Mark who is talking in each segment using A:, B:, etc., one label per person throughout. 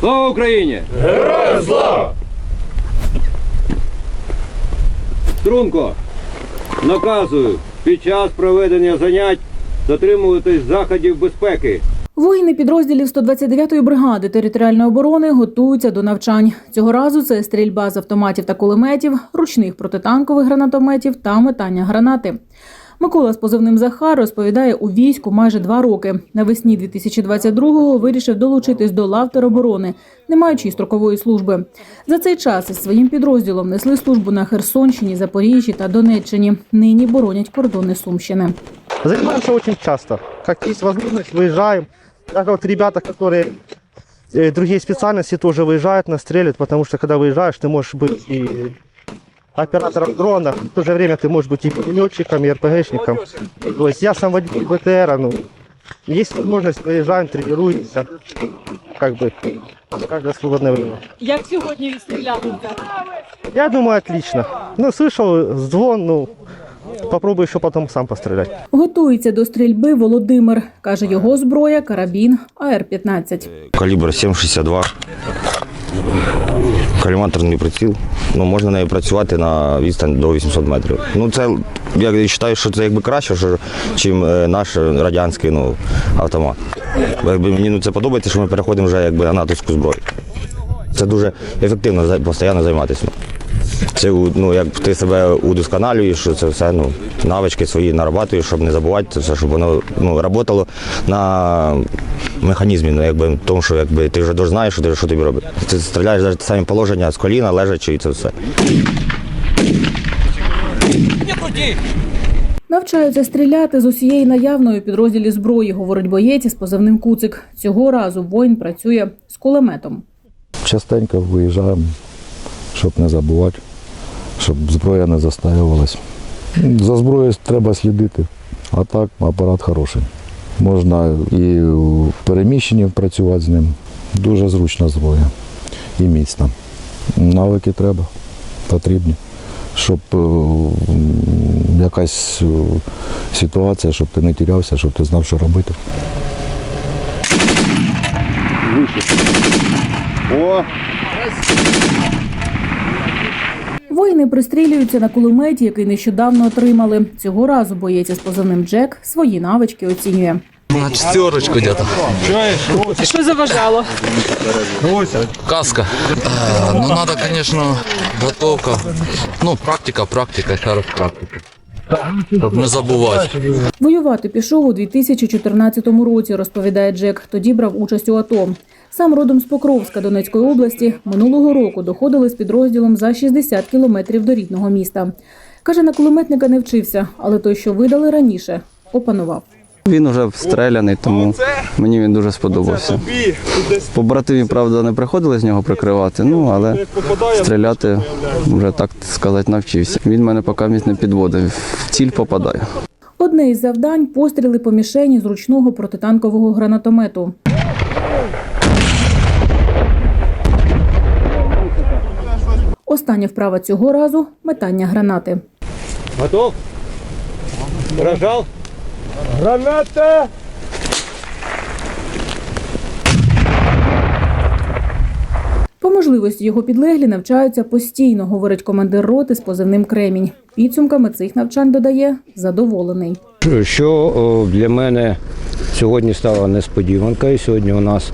A: Слава Україні!
B: Героям слава!
A: Струнко, наказую під час проведення занять дотримуватись заходів безпеки.
C: Воїни підрозділів 129-ї бригади територіальної оборони готуються до навчань. Цього разу це стрільба з автоматів та кулеметів, ручних протитанкових гранатометів та метання гранати. Микола з позивним Захар розповідає у війську майже два роки. Навесні 2022-го вирішив долучитись до лав тероборони, не маючи строкової служби. За цей час із своїм підрозділом несли службу на Херсонщині, Запоріжжі та Донеччині. Нині боронять кордони Сумщини.
D: Занимаемся очень часто. Как есть возможность, выезжаем. Даже вот ребята, которые э, другие специальности тоже выезжают, настреливают, потому что когда выезжаешь, ты можешь быть и оператором дрона, в то же время ты можешь быть и пулеметчиком, и РПГшником. То есть я сам водитель БТРа, ну, есть возможность, выезжаем, тренируемся, как бы, каждое свободное время.
C: Як сьогодні відстріляли?
D: Я думаю, отлично. Ну, слышал звон, ну, попробую еще потом сам пострелять.
C: Готується до стрільби Володимир. Каже, його зброя карабін АР-15.
E: Калібр 7,62. Каліматорний приціл. Ну, можна нею працювати на відстань до 800 метрів. Ну, це, я вважаю, що це якби краще, чим е, наш радянський ну, автомат. Якби мені ну, це подобається, що ми переходимо вже якби, на натовську зброю. Це дуже ефективно постійно займатися. Це ну, як ти себе удосконалюєш, це все ну, навички свої нарабатуєш, щоб не забувати це все, щоб воно ну, працювало на механізмі, ну, якби, тому що якби, ти вже дуже знаєш, що, ти, що тобі робити. Ти стріляєш навіть самі положення з коліна, лежачи і це все.
C: Навчаються стріляти з усієї наявної підрозділі зброї, говорить боєць із позивним Куцик. Цього разу воїн працює з кулеметом.
F: Частенько виїжджаємо, щоб не забувати, щоб зброя не застаювалась. За зброєю треба слідити, а так апарат хороший. Можна і в переміщенні працювати з ним. Дуже зручна зброя і міцна. Навики треба, потрібні, щоб е, якась е, ситуація, щоб ти не тірявся, щоб ти знав, що робити.
A: О,
C: Воїни пристрілюються на кулеметі, який нещодавно отримали. Цього разу боєць із позивним Джек свої навички оцінює.
G: На четверочку где-то.
C: Що заважало?
G: Каска. Э, ну, надо, конечно, готовка. Ну, практика, практика, раз практика. Щоб не забувати.
C: Воювати пішов у 2014 році, розповідає Джек. Тоді брав участь у АТО. Сам родом з Покровська Донецької області минулого року доходили з підрозділом за 60 кілометрів до рідного міста. Каже, на кулеметника не вчився, але той, що видали раніше, опанував.
H: Він уже встреляний, тому мені він дуже сподобався. Побратимі, правда, не приходили з нього прикривати, ну але стріляти вже так сказати навчився. Він мене поки не підводив. В ціль попадає.
C: Одне із завдань постріли по мішені з ручного протитанкового гранатомету. Остання вправа цього разу метання гранати.
A: готов? Рожал?
B: Граната!
C: По можливості його підлеглі навчаються постійно, говорить командир роти з позивним Кремінь. Підсумками цих навчань додає задоволений.
A: Що для мене сьогодні стала несподіванкою. Сьогодні у нас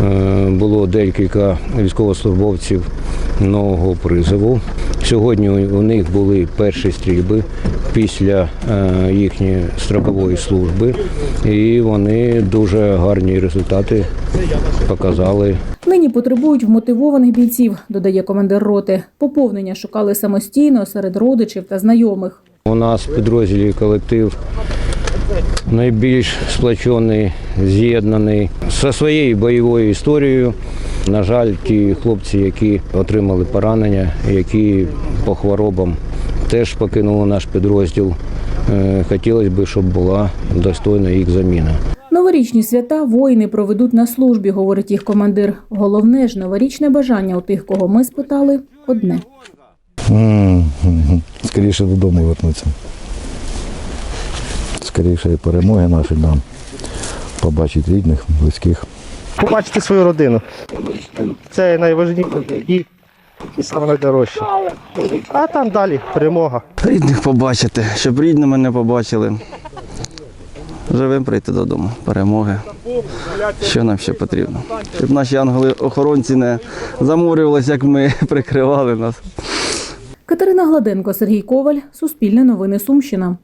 A: е, було декілька військовослужбовців нового призову. Сьогодні у них були перші стрільби після е, їхньої строкової служби, і вони дуже гарні результати показали.
C: Нині потребують вмотивованих бійців, додає командир роти. Поповнення шукали самостійно серед родичів та знайомих.
A: У нас в підрозділі колектив найбільш сплачений, з'єднаний зі своєю бойовою історією. На жаль, ті хлопці, які отримали поранення, які по хворобам теж покинули наш підрозділ. Е, Хотілося б, щоб була достойна їх заміна.
C: Новорічні свята воїни проведуть на службі, говорить їх командир. Головне ж новорічне бажання у тих, кого ми спитали, одне.
F: Скоріше додому вернуться. Скоріше перемоги наші нам. Побачити рідних, близьких.
D: Побачити свою родину. Це найважливіше і, і саме найдорожче. А там далі перемога.
H: Рідних побачити, щоб рідні мене побачили. Живим прийти додому. Перемоги. Що нам ще потрібно? Щоб наші ангели-охоронці не заморювалися, як ми прикривали нас.
C: Катерина Гладенко, Сергій Коваль, Суспільне новини Сумщина.